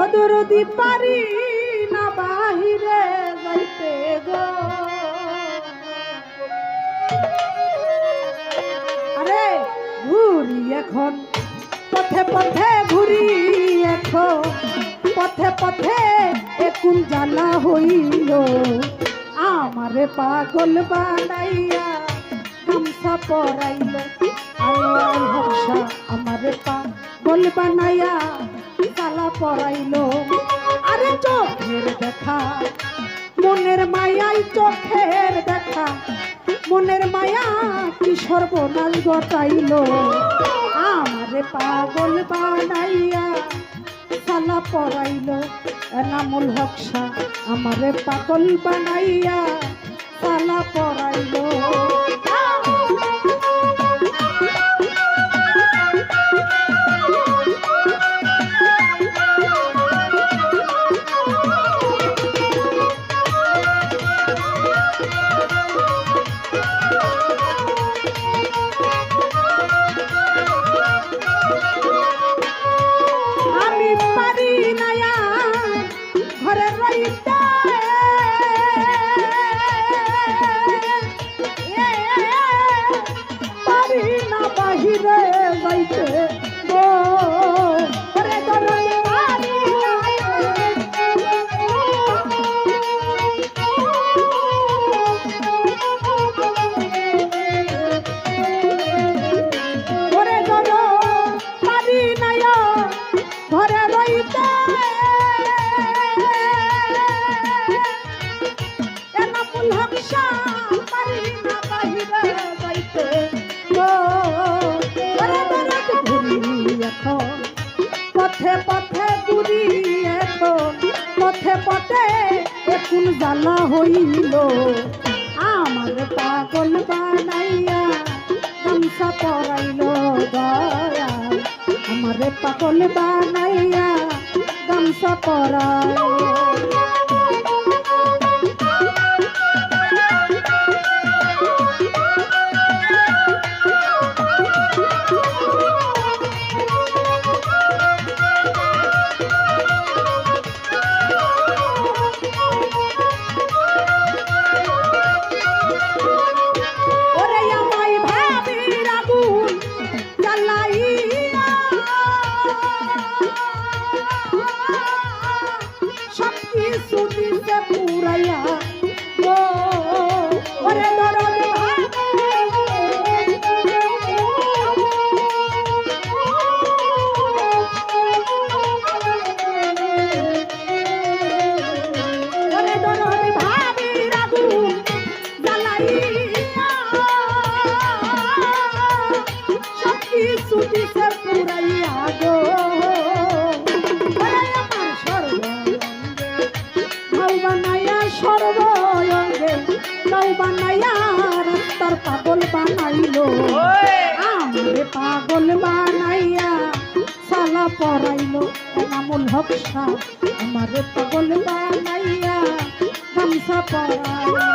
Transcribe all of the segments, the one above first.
অদরদি পারি না বাহিরে যাইতে গো। আরে ঘুরি এখন, পথে পথে ঘুরি এখন, পথে পথে একুল জ্বালা হইল। আমারে পাগল বানাইয়া গামছা পরাইল। আমারে পাগল বানাইয়া জ্বালা পরাইল আরে চোখের দেখা মনের মায়াই চোখের দেখা মনের মায়া কি সর্বনাশ ঘটাইল? আমারে পাগল বানাইয়া সালা পরাইল এনামুল হকসা আমারে পাগল বানাইয়া সালা পরাইল পথে পথে ঘুরি এখন। পথে পথে এখন জ্বালা হইল। আমার পাগল বানাইয়া গামছা পরাইল দয়া আমারে পাগল বানাইয়া গামছা পরাই পাগল বানাইয়া সালা পড়াইল এনামুল হক শাহ। আমার পাগল বানাইয়া গামছা পরাইলো।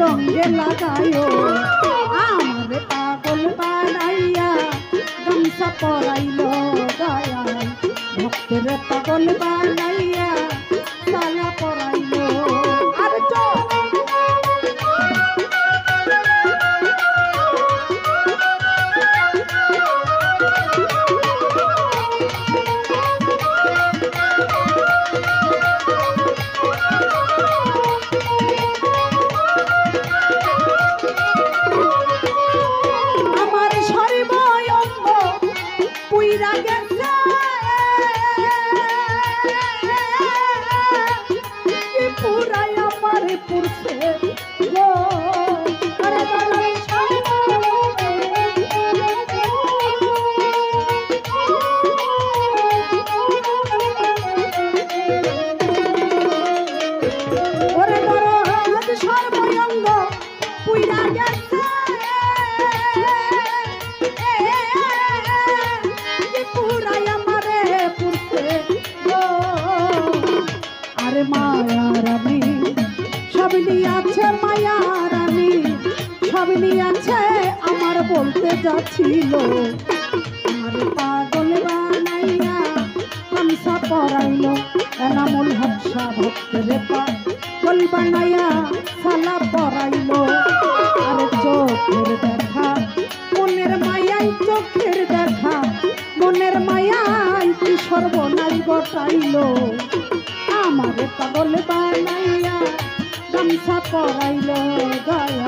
রঙ্গে লাগায়ো আমারে পাগল বানাইয়া গামছা পরাইল গায়া ভক্তের পাগল বানাইয়া Mira que বলতে যাচ্ছিল আমার পাগল বানাইয়া হামসা এনামুল হকসা ভক্তের পাগল বানাইয়া সালা আর চোখের দেখা, মনের মায়াই চোখের দেখা, মনের মায়াই কি সর্বনাশ ঘটাইল? আমার পাগল বানাইয়া গামছা পরাইল গায়াল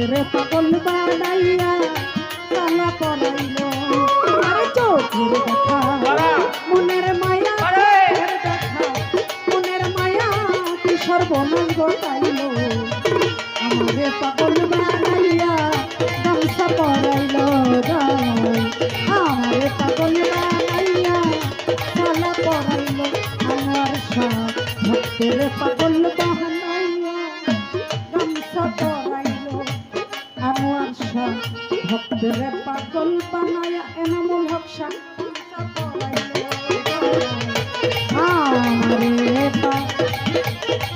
ভক্তের পাগল বানাইয়া তালা পড়াইল আরে চোখের কথা মনের মায়া দেখা, মনের মায়া কি সর্বনাশ পাইল। আমারে পাগল বানাইয়া ভক্তের পাগল বানায়া এনামুল হক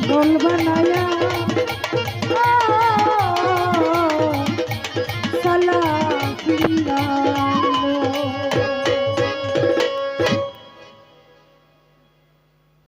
পাগল বানায়া